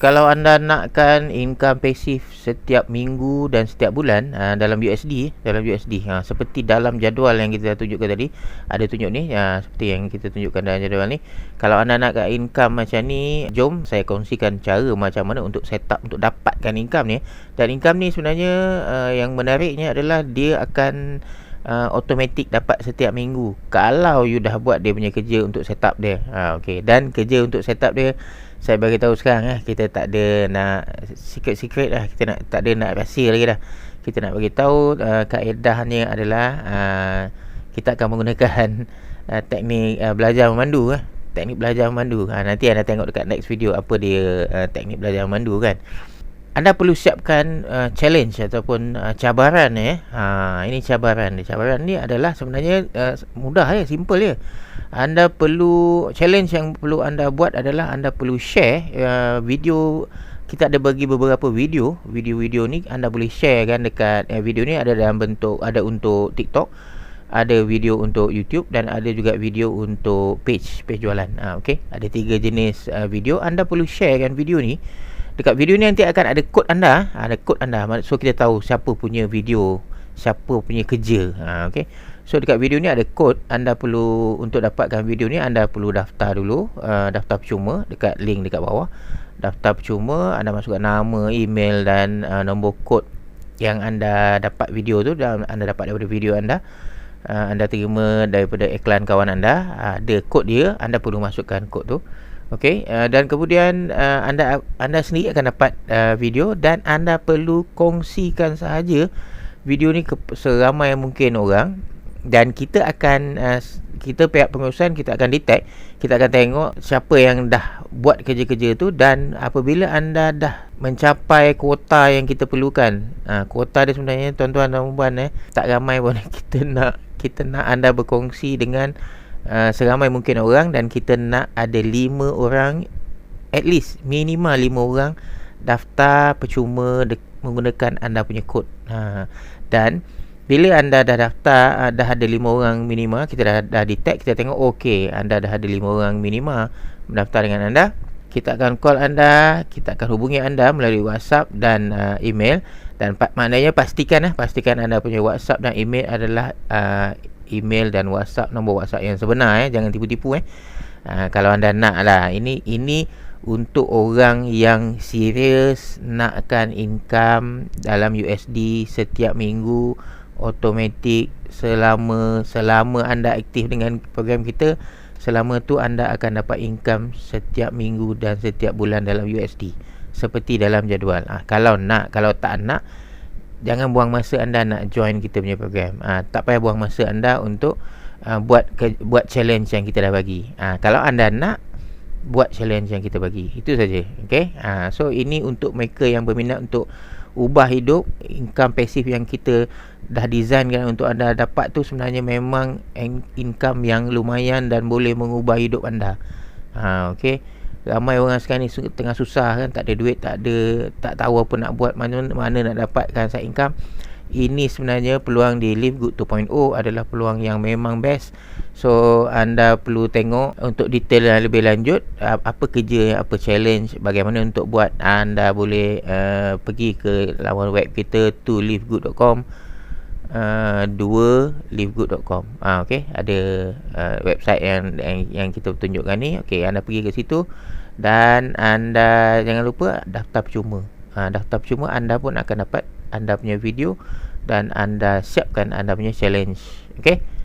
kalau anda nakkan income pasif setiap minggu dan setiap bulan uh, dalam USD dalam USD uh, seperti dalam jadual yang kita tunjukkan tadi ada tunjuk ni uh, seperti yang kita tunjukkan dalam jadual ni kalau anda nakkan income macam ni jom saya kongsikan cara macam mana untuk setup untuk dapatkan income ni dan income ni sebenarnya uh, yang menariknya adalah dia akan Uh, automatic dapat setiap minggu kalau you dah buat dia punya kerja untuk setup dia ha, okay. dan kerja untuk setup dia saya bagi tahu sekarang eh kita tak ada nak secret-secret lah. Kita nak tak ada nak rahsia lagi dah. Kita nak bagi tahu uh, kaedahnya adalah uh, kita akan menggunakan uh, teknik uh, belajar memandu eh. Teknik belajar memandu. Ha, nanti anda tengok dekat next video apa dia uh, teknik belajar memandu kan anda perlu siapkan uh, challenge ataupun uh, cabaran eh. Ha ini cabaran cabaran ni adalah sebenarnya uh, mudah ya simple ya anda perlu challenge yang perlu anda buat adalah anda perlu share uh, video. Kita ada bagi beberapa video. Video-video ni anda boleh share kan dekat uh, video ni ada dalam bentuk ada untuk TikTok ada video untuk YouTube dan ada juga video untuk page page jualan. Uh, okey? Ada tiga jenis uh, video. Anda perlu share kan video ni dekat video ni nanti akan ada kod anda ada kod anda so kita tahu siapa punya video siapa punya kerja ha, okey So dekat video ni ada kod anda perlu untuk dapatkan video ni anda perlu daftar dulu uh, daftar percuma dekat link dekat bawah. Daftar percuma anda masukkan nama, email dan uh, nombor kod yang anda dapat video tu dan anda dapat daripada video anda. Uh, anda terima daripada iklan kawan anda, uh, ada kod dia, anda perlu masukkan kod tu. Okey, uh, dan kemudian uh, anda anda sendiri akan dapat uh, video dan anda perlu kongsikan sahaja video ni ke seramai mungkin orang dan kita akan uh, kita pihak pengurusan kita akan detect kita akan tengok siapa yang dah buat kerja-kerja tu dan apabila anda dah mencapai kuota yang kita perlukan uh, kuota dia sebenarnya tuan-tuan dan puan eh tak ramai pun kita nak kita nak anda berkongsi dengan uh, seramai mungkin orang dan kita nak ada lima orang at least minimal lima orang daftar percuma de- menggunakan anda punya kod. Ha, dan bila anda dah daftar uh, dah ada lima orang minima kita dah dah detect kita tengok okey anda dah ada lima orang minima mendaftar dengan anda kita akan call anda kita akan hubungi anda melalui WhatsApp dan uh, email. Dan pa- maknanya pastikan eh pastikan anda punya WhatsApp dan email adalah uh, email dan WhatsApp nombor WhatsApp yang sebenar eh. Jangan tipu-tipu eh. Uh, kalau anda nak lah. Ini ini untuk orang yang serius nakkan income dalam USD setiap minggu automatik selama selama anda aktif dengan program kita selama tu anda akan dapat income setiap minggu dan setiap bulan dalam USD seperti dalam jadual. Ah kalau nak kalau tak nak jangan buang masa anda nak join kita punya program ah tak payah buang masa anda untuk uh, buat ke, buat challenge yang kita dah bagi ah kalau anda nak buat challenge yang kita bagi itu saja okey ah so ini untuk mereka yang berminat untuk ubah hidup income pasif yang kita dah design kan untuk anda dapat tu sebenarnya memang income yang lumayan dan boleh mengubah hidup anda. Ha okey. Ramai orang sekarang ni tengah susah kan tak ada duit, tak ada tak tahu apa nak buat mana mana nak dapatkan side income. Ini sebenarnya peluang di Live Good 2.0 adalah peluang yang memang best. So anda perlu tengok untuk detail yang lebih lanjut apa kerja apa challenge bagaimana untuk buat anda boleh uh, pergi ke laman web kita to livegood.com uh, dua livegood.com ah okey ada uh, website yang, yang yang kita tunjukkan ni. Okey anda pergi ke situ. Dan anda jangan lupa daftar percuma. Uh, daftar percuma anda pun akan dapat anda punya video dan anda siapkan anda punya challenge. Okey